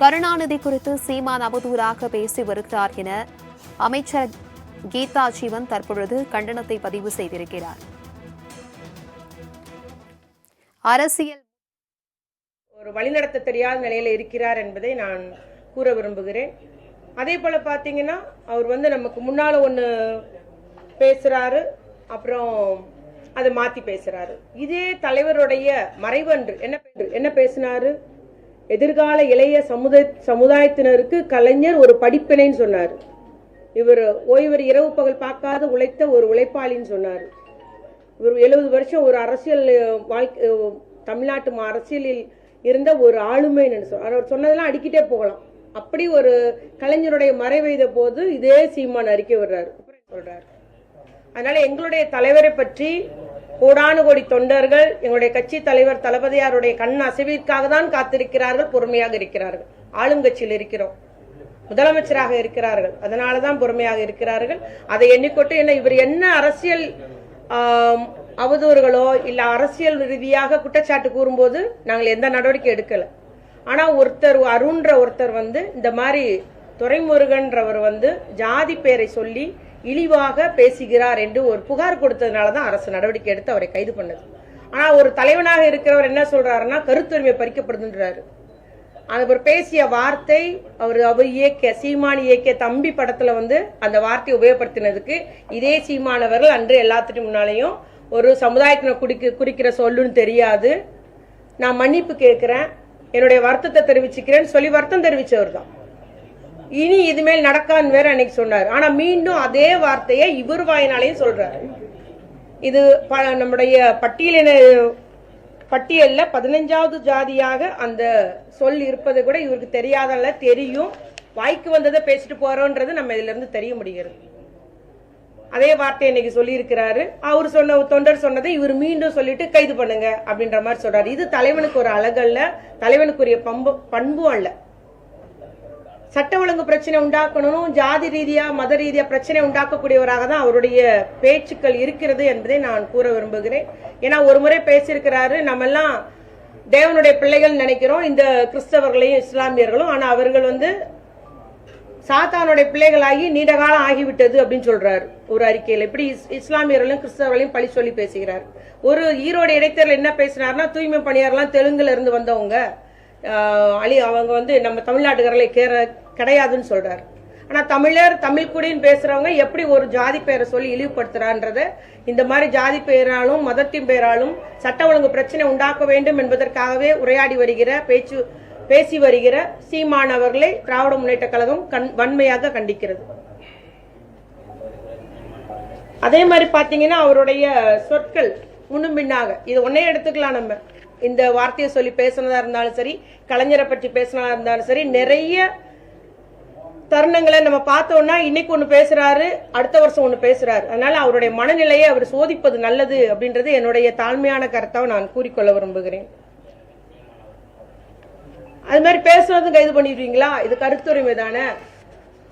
கருணாநிதி குறித்து சீமான் அவதூறாக பேசி வருகிறார் என அமைச்சர் கீதா ஜீவன் தற்பொழுது கண்டனத்தை பதிவு செய்திருக்கிறார். அரசியல் ஒரு வழிநடத்த தெரியாத நிலையில இருக்கிறார் என்பதை நான் கூற விரும்புகிறேன். அதே போல பார்த்தீங்கன்னா அவர் வந்து நமக்கு முன்னால ஒன்று பேசுறாரு அப்புறம் அதை மாத்தி பேசுறாரு. இதே தலைவருடைய மறைவன்று என்ன என்ன பேசினாரு? எதிர்கால இளைய சமுதாய சமுதாயத்தினருக்கு கலைஞர் ஒரு படிப்பினைன்னு சொன்னார். இவர் ஓய்வர் இரவு பகல் பார்க்காத உழைத்த ஒரு உழைப்பாளின்னு சொன்னார். இவர் எழுபது வருஷம் ஒரு அரசியல் வாழ்க்கை தமிழ்நாட்டு அரசியலில் இருந்த ஒரு ஆளுமைன்னு சொன்னார் அவர் சொன்னதெல்லாம் அடிக்கிட்டே போகலாம். அப்படி ஒரு கலைஞருடைய மறைவைத போது இதே சீமான் அறிக்கை விடுறாரு. சொல்றாரு. அதனால எங்களுடைய தலைவரை பற்றி கோடானு கோடி தொண்டர்கள் எங்களுடைய கட்சி தலைவர் தளபதியாருடைய கண் அசைவிற்காக தான் காத்திருக்கிறார்கள் பொறுமையாக இருக்கிறார்கள். ஆளுங்கட்சியில் இருக்கிறோம். முதலமைச்சராக இருக்கிறார்கள். அதனால தான் பொறுமையாக இருக்கிறார்கள். அதை எண்ணிக்கொண்டு என்ன இவர் என்ன அரசியல் அவதூறுகளோ இல்ல அரசியல் ரீதியாக குற்றச்சாட்டு கூறும்போது நாங்கள் எந்த நடவடிக்கை எடுக்கல. ஆனா ஒருத்தர் அருண்ற ஒருத்தர் வந்து இந்த மாதிரி துரைமுருகன்றவர் வந்து ஜாதி பேரை சொல்லி இழிவாக பேசுகிறார் என்று ஒரு புகார் கொடுத்ததுனால தான் அரசு நடவடிக்கை எடுத்து அவரை கைது பண்ணது. ஆனால் ஒரு தலைவனாக இருக்கிறவர் என்ன சொல்றாருன்னா கருத்துரிமை பறிக்கப்படுதுன்றாரு. அவர் பேசிய வார்த்தை அவர் அவர் இயக்கிய சீமான் இயக்கிய தம்பி படத்துல வந்து அந்த வார்த்தையை உபயோகப்படுத்தினதுக்கு இதே சீமானவர்கள் அன்று எல்லாத்துக்கும் முன்னாலேயும் ஒரு சமுதாயத்தினை குடிக்க குறிக்கிற சொல்லுன்னு தெரியாது. நான் மன்னிப்பு கேட்குறேன். என்னுடைய வருத்தத்தை தெரிவிச்சுக்கிறேன்னு சொல்லி வருத்தம் தெரிவித்தவர் தான் இனி இதுமேல் நடக்கான்னு வேற அன்னைக்கு சொன்னார். ஆனா மீண்டும் அதே வார்த்தையை இவர் வாயினாலையும் சொல்றாரு. இது ப- நம்முடைய பட்டியலின பட்டியல்ல பதினஞ்சாவது ஜாதியாக அந்த சொல் இருப்பது கூட இவருக்கு தெரியாதல்ல தெரியும். வாய்க்கு வந்ததை பேசிட்டு போறோன்றது நம்ம இதுல இருந்து தெரிய முடிகிறது. அதே வார்த்தை இன்னைக்கு சொல்லியிருக்கிறாரு. அவர் சொன்ன தொண்டர் சொன்னதை இவர் மீண்டும் சொல்லிட்டு கைது பண்ணுங்க அப்படின்ற மாதிரி சொல்றாரு. இது தலைவனுக்கு ஒரு அழகல்ல தலைவனுக்குரிய பண்பு பண்பும் அல்ல. சட்ட ஒழுங்கு பிரச்சனை உண்டாக்கணும் ஜாதி ரீதியா மத ரீதியா பிரச்சனை உண்டாக்கக்கூடியவராக தான் அவருடைய பேச்சுக்கள் இருக்கிறது என்பதை நான் கூற விரும்புகிறேன். ஏன்னா ஒரு முறை பேசியிருக்கிறாரு நம்ம எல்லாம் தேவனுடைய பிள்ளைகள் நினைக்கிறோம் இந்த கிறிஸ்தவர்களையும் இஸ்லாமியர்களும். ஆனா அவர்கள் வந்து சாத்தானுடைய பிள்ளைகளாகி நீண்ட காலம் ஆகிவிட்டது அப்படின்னு சொல்றாரு ஒரு அறிக்கையில். இப்படி இஸ்- இஸ்லாமியர்களையும் கிறிஸ்தவர்களையும் பழி சொல்லி பேசுகிறார். ஒரு ஈரோடு இடைத்தேர்தல் என்ன பேசினார்னா தூய்மை பணியாரெல்லாம் தெலுங்குல இருந்து வந்தவங்க. அழி அவங்க வந்து நம்ம தமிழ்நாட்டுக்காரர்களை கேர கிடையாதுன்னு சொல்கிறார் ஆனால் தமிழர் தமிழ் குடின்னு பேசுகிறவங்க எப்படி ஒரு ஜாதி பெயரை சொல்லி இழிவுபடுத்துறான்றத இந்த மாதிரி ஜாதி பெயராலும் மதத்தின் பெயராலும் சட்ட ஒழுங்கு பிரச்சனை உண்டாக்க வேண்டும் என்பதற்காகவே உரையாடி வருகிற பேச்சு பேசி வருகிற சீமானவர்களை திராவிட முன்னேற்ற கழகம் கண் வன்மையாக கண்டிக்கிறது. அதே மாதிரி பார்த்தீங்கன்னா அவருடைய சொற்கள் முன்னும் பின்னாக இது ஒன்னே எடுத்துக்கலாம் நம்ம. இந்த வார்த்தையை சொல்லி பேசுனதா இருந்தாலும் சரி கலைஞரை பற்றி பேசினதா இருந்தாலும் சரி நிறைய தருணங்களை நம்ம பார்த்தோம்னா இன்னைக்கு ஒன்று பேசுறாரு அடுத்த வருஷம் ஒன்று பேசுறாரு. அதனால அவருடைய மனநிலையை அவர் சோதிப்பது நல்லது அப்படின்றது என்னுடைய தாழ்மையான கருத்தாக நான் கூறிக்கொள்ள விரும்புகிறேன். அது மாதிரி பேசுறதும் கைது பண்ணிடுவீங்களா? இது கருத்துரிமை தானே.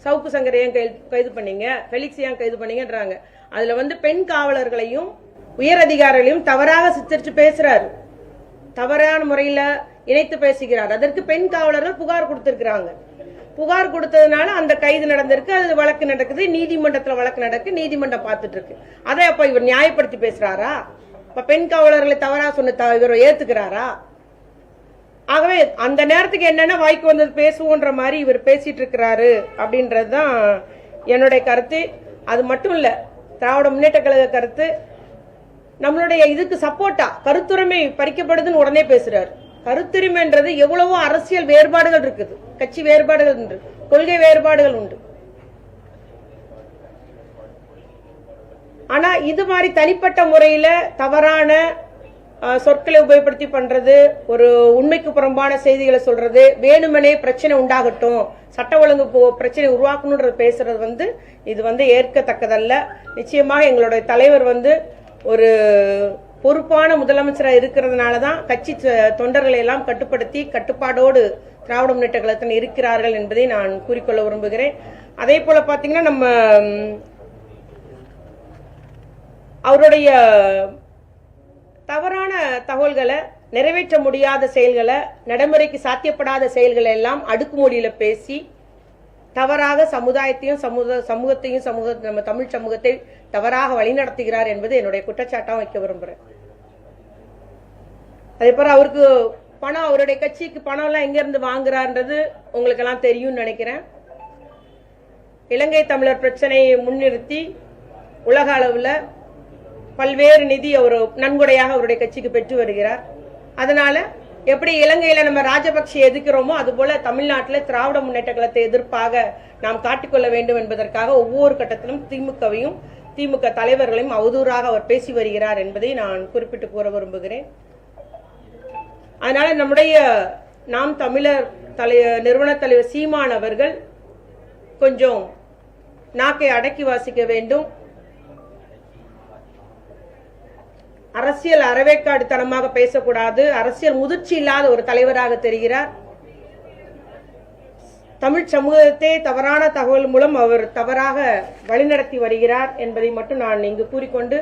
சவுக்கு சங்கரை ஏன் கைது கைது பண்ணீங்க? ஃபெலிக்ஸ் ஏன் கைது பண்ணீங்கன்றாங்க. அதுல வந்து பெண் காவலர்களையும் உயர் அதிகாரிகளையும் தவறாக சித்தரிச்சு பேசுறாரு. தவறான முறையில இணைத்து பேசுகிறார். அதற்கு பெண் காவலர்கள் புகார் கொடுத்திருக்கிறாங்க. புகார் கொடுத்ததுனால அந்த கைது நடந்திருக்கு அது வழக்கு நடக்குது நீதிமன்றத்துல வழக்கு நடக்கு நீதிமன்றம் பார்த்துட்டு இருக்கு அதை அப்ப இவர் நியாயப்படுத்தி பேசுறாரா? இப்ப பெண் காவலர்களை தவறா சொன்ன த- இவர் ஏத்துக்கிறாரா? ஆகவே அந்த நேரத்துக்கு என்னென்ன வாய்க்கு வந்தது பேசுவோன்ற மாதிரி இவர் பேசிட்டு இருக்கிறாரு அப்படின்றது தான் என்னுடைய கருத்து. அது மட்டும் இல்லை திராவிட முன்னேற்ற கழக கருத்து நம்மளுடைய இதுக்கு சப்போர்ட்டா? கருத்துரிமை பறிக்கப்படுதுன்னு உடனே பேசுறாரு. கருத்துரிமைன்றது எவ்வளவோ அரசியல் வேறுபாடுகள் இருக்குது. கட்சி வேறுபாடுகள் உண்டு. கொள்கை வேறுபாடுகள் உண்டு. ஆனா இது மாதிரி தனிப்பட்ட முறையில தவறான சொற்களை உபயோகப்படுத்தி பண்றது ஒரு உண்மைக்கு புறம்பான செய்திகளை சொல்றது வேணுமனே பிரச்சனை உண்டாகட்டும் சட்ட ஒழுங்கு போ- பிரச்சனை உருவாக்கணுன்றது பேசுறது வந்து இது வந்து ஏற்கத்தக்கதல்ல. நிச்சயமாக எங்களுடைய தலைவர் வந்து ஒரு பொறுப்பான முதலமைச்சராக இருக்கிறதுனால தான் கட்சி தொண்டர்களை எல்லாம் கட்டுப்படுத்தி கட்டுப்பாடோடு திராவிட முன்னேற்ற கழகத்தில் இருக்கிறார்கள் என்பதை நான் கூறிக்கொள்ள விரும்புகிறேன். அதே போல பார்த்தீங்கன்னா நம்ம அவருடைய தவறான தகவல்களை நிறைவேற்ற முடியாத செயல்களை நடைமுறைக்கு சாத்தியப்படாத செயல்களை எல்லாம் அடுக்குமொழியில் பேசி தவறாக சமுதாயத்தையும் சமூக சமூகத்தையும் சமூக நம்ம தமிழ் சமூகத்தை தவறாக வழிநடத்துகிறார் என்பது என்னுடைய குற்றச்சாட்டாக வைக்க விரும்புகிறேன் அதே போல அவருக்கு பணம் அவருடைய கட்சிக்கு பணம் எல்லாம் எங்க இருந்து உங்களுக்கு எல்லாம் தெரியும்னு நினைக்கிறேன். இலங்கை தமிழர் பிரச்சனையை முன்னிறுத்தி உலக அளவில் பல்வேறு நிதி அவர் நன்கொடையாக அவருடைய கட்சிக்கு பெற்று வருகிறார். அதனால எப்படி இலங்கையில நம்ம ராஜபக்ஷ எதிர்க்கிறோமோ அதுபோல தமிழ்நாட்டில் திராவிட முன்னேற்ற கழகத்தை எதிர்ப்பாக நாம் காட்டிக்கொள்ள வேண்டும் என்பதற்காக ஒவ்வொரு கட்டத்திலும் திமுகவையும் திமுக தலைவர்களையும் அவதூறாக அவர் பேசி வருகிறார் என்பதை நான் குறிப்பிட்டு கூற விரும்புகிறேன். அதனால நம்முடைய நாம் தமிழர் தலை நிறுவன தலைவர் சீமான் அவர்கள் கொஞ்சம் நாக்கை அடக்கி வாசிக்க வேண்டும். அரசியல் அறவேக்காடுத்தனமாக பேசக்கூடாது. அரசியல் முதிர்ச்சி இல்லாத ஒரு தலைவராக தெரிகிறார். தமிழ் சமூகத்தை தவறான தகவல் மூலம் அவர் தவறாக வழிநடத்தி வருகிறார் என்பதை மட்டும் நான் இங்கு கூறிக்கொண்டு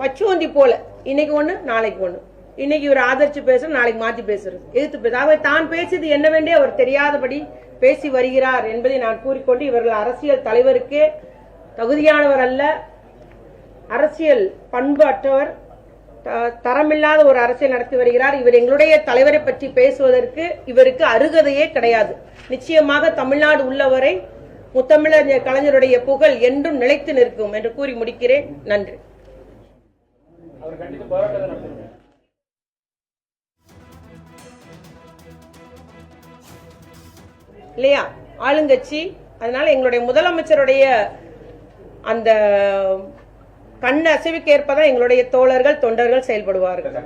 பச்சுவந்தி போல இன்னைக்கு ஒன்று நாளைக்கு ஒன்று இன்னைக்கு இவர் ஆதரிச்சு பேசுறது நாளைக்கு மாற்றி பேசுறது. எதிர்த்து பேச அவர் தான் பேசியது என்னவென்றே அவர் தெரியாதபடி பேசி வருகிறார் என்பதை நான் கூறிக்கொண்டு இவர்கள் அரசியல் தலைவருக்கே தகுதியானவர் அல்ல. அரசியல் பண்பு அற்றவர். தரமில்லாத ஒரு அரசியல் நடத்தி வருகிறார். இவர் எங்களுடைய தலைவரை பற்றி பேசுவதற்கு இவருக்கு அருகதையே கிடையாது. நிச்சயமாக தமிழ்நாடு உள்ளவரை முத்தமிழர் கலைஞருடைய புகழ் என்றும் நிலைத்து நிற்கும் என்று கூறி முடிக்கிறேன். நன்றி. இல்லையா? ஆளுங்கட்சி அதனால எங்களுடைய முதலமைச்சருடைய அந்த கண் அசைவுக்கு ஏற்பதான் எங்களுடைய தோழர்கள் தொண்டர்கள் செயல்படுவார்கள்.